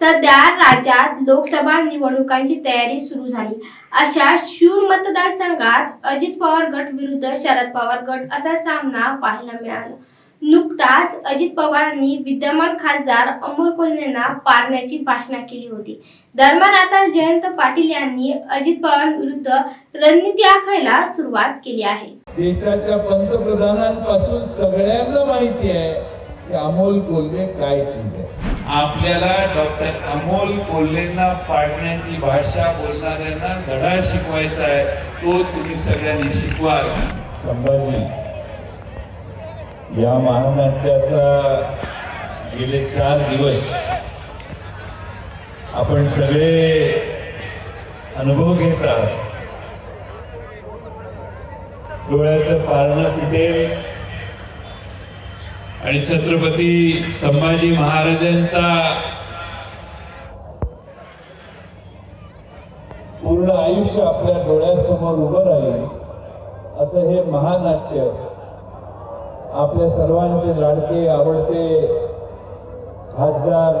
सध्या राज्यात लोकसभा निवडणुकांची तयारी सुरू झाली. अशा शूर मतदारसंघात अजित पवार गट विरुद्ध शरद पवार गट असा सामना पाहायला मिळाला. नुकताच अजित पवारांनी विद्यमान खासदार अमोल कोल्हेंना पारण्याची भाषणा केली होती. दरम्यान आता जयंत पाटील यांनी अजित पवार विरुद्ध रणनीती आखायला सुरुवात केली आहे. देशाच्या पंतप्रधानांपासून सगळ्यांना माहिती आहे की अमोल कोल्हे काय चीज आहे? आपल्याला डॉक्टर अमोल कोल्हेंना पाडण्याची भाषा बोलणाऱ्यांना धडा शिकवायचा आहे. तो तुम्ही सगळ्यांनी शिकवा संभाजी या महानाट्याचा गेले चार दिवस आपण सगळे अनुभव घेत आहात. डोळ्याचं पारणं फिटेल. आणि छत्रपती संभाजी महाराजांचा पूर्ण आयुष्य आपल्या डोळ्यासमोर उभं राहील असं हे महानाट्य आपल्या सर्वांचे लाडके आवडते खासदार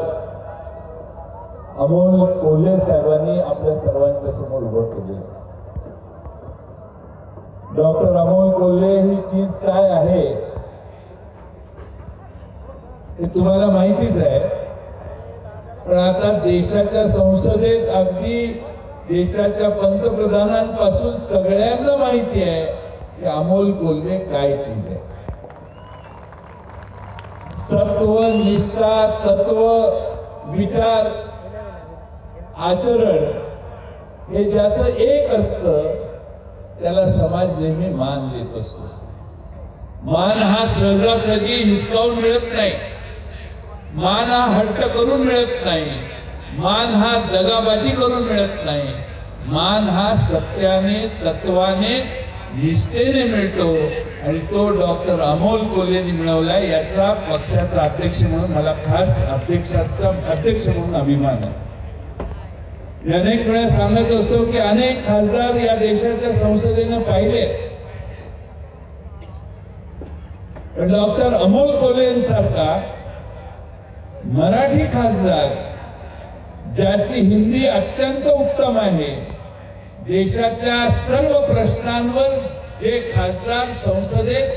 अमोल कोल्हे साहेबांनी आपल्या सर्वांच्या समोर उभं केले. डॉक्टर अमोल कोल्हे ही चीज काय आहे? हे तुम्हाला माहितीच आहे. पण आता देशाच्या संसदेत अगदी देशाच्या पंतप्रधानांपासून सगळ्यांना माहिती आहे की अमोल कोल्हे काय चीज आहे. सत्व निष्ठा तत्व विचार आचरण हे ज्याचं एक असतं त्याला समाज नेहमी मान देत असतो. मान हा सहजासहजी हिसकावून मिळत नाही. मान हा हट्ट करून मिळत नाही. मान हा दगाबाजी करून मिळत नाही. मान हा सत्याने तत्वाने निष्ठेने मिळतो. आणि तो डॉक्टर अमोल कोल्हेनी मिळवला याचा पक्षाचा अध्यक्ष म्हणून मला खास अध्यक्षाचा अध्यक्ष म्हणून अभिमान आहे. मी अनेक वेळा सांगत असतो की अनेक खासदार या देशाच्या संसदेनं पाहिले. पण डॉक्टर अमोल कोल्हेंसारखा मराठी खासदार ज्याची हिंदी अत्यंत उत्तम आहे देशातल्या सर्व प्रश्नांवर जे खासदार संसदेत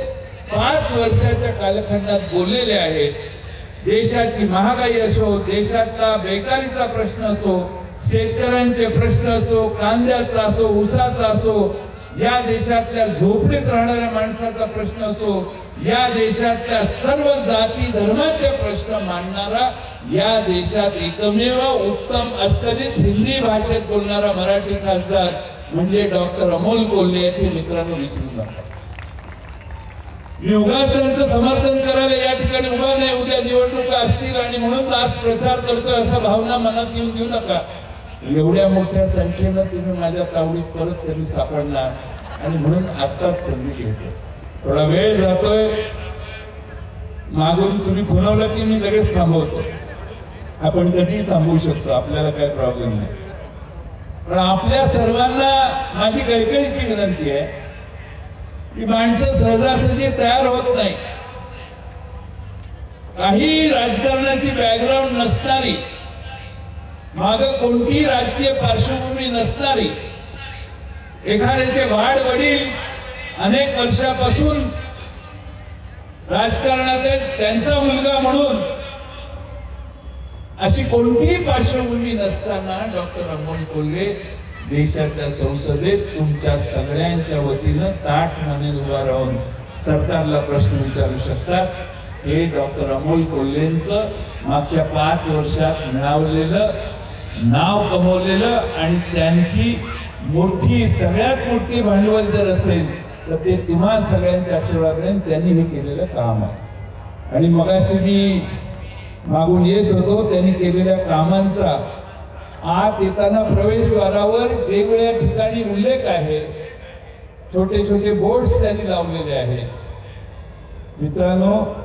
पाच वर्षाच्या कालखंडात बोललेले आहेत देशाची महागाई असो देशातला बेकारीचा प्रश्न असो शेतकऱ्यांचे प्रश्न असो कांद्याचा असो ऊसाचा असो या देशातल्या झोपडीत राहणाऱ्या माणसाचा प्रश्न असो या देशातल्या सर्व जाती धर्माचे प्रश्न मांडणारा या देशात एकमेव उत्तम अस्खलित हिंदी भाषेत बोलणारा मराठी खासदार म्हणजे डॉक्टर अमोल कोल्हे येथे मित्रांनो विसरू नका मी उगाच त्यांचं समर्थन करायला या ठिकाणी उभा नाही उद्या निवडणुका असतील आणि म्हणून आज प्रचार करतोय असा भावना मनात येऊन देऊ नका. एवढ्या मोठ्या संख्येनं तुम्ही माझ्या तावडीत परत कधी सापडणार आणि म्हणून आत्ताच संधी घेतो थोडा वेळ जातोय. मागून तुम्ही खुणावलं की मी लगेच थांबवतो. आपण कधीही थांबवू शकतो आपल्याला काही प्रॉब्लेम नाही. पण आपल्या सर्वांना माझी कळकळीची विनंती आहे की माणसं सहजासहजी तयार होत नाही. काही राजकारणाची बॅकग्राऊंड नसणारी माग कोणतीही राजकीय पार्श्वभूमी नसणारी एखाद्याचे वाढ वडील अनेक वर्षापासून राजकारणात त्यांचा मुलगा म्हणून अशी कोणतीही पार्श्वभूमी नसताना डॉक्टर अमोल कोल्हे देशाच्या संसदेत तुमच्या सगळ्यांच्या वतीनं ताट माने उभा राहून सरकारला प्रश्न विचारू शकतात हे डॉक्टर अमोल कोल्हेंचं मागच्या पाच वर्षात मिळवलेलं नाव कमवलेलं आणि त्यांची मोठी सगळ्यात मोठी भांडवल जर असेल तर ते तुम्हा सगळ्यांच्या आशीर्वादाने त्यांनी हे केलेलं काम आहे. आणि मगाशी मी मागून येत होतो त्यांनी केलेल्या कामांचा आत येताना प्रवेशद्वारावर वेगवेगळ्या ठिकाणी उल्लेख आहे. छोटे छोटे बोर्ड्स त्यांनी लावलेले आहेत. मित्रांनो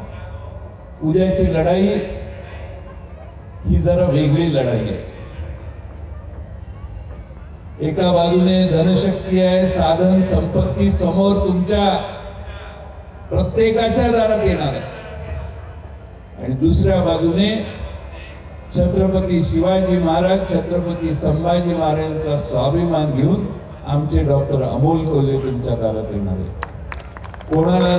उद्याची लढाई ही जरा वेगळी लढाई आहे. एका बाजूने धनशक्ती आहे साधन संपत्ती समोर तुमच्या प्रत्येकाच्या दारात येणार आहे. आणि दुसऱ्या बाजूने छत्रपती शिवाजी महाराज छत्रपती संभाजी महाराजांचा स्वाभिमान घेऊन आमचे डॉक्टर अमोल कोल्हे तुमच्या दारात येणार आहे कोणाला